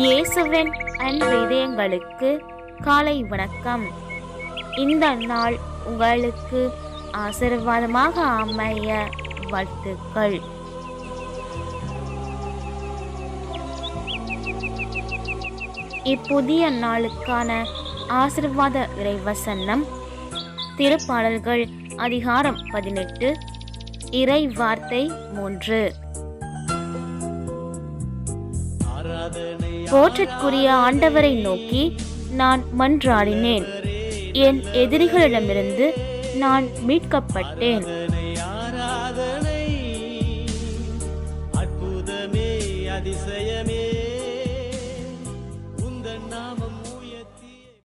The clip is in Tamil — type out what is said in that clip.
இயேசுவின் அன்பு இதயங்களுக்கு காலை வணக்கம். இந்த நாள் உங்களுக்கு ஆசீர்வாதமாக அமைய வாழ்த்துக்கள். இப்புதிய நாளுக்கான ஆசிர்வாத இறைவசனம் திருப்பாடல்கள் அதிகாரம் பதினெட்டு இறை வார்த்தை மூன்று. போற்றிற்குரிய ஆண்டவரை நோக்கி நான் மன்றாடினேன். என் எதிரிகளிடமிருந்து நான் மீட்கப்பட்டேன். அதிசயமே உந்தன் நாமம்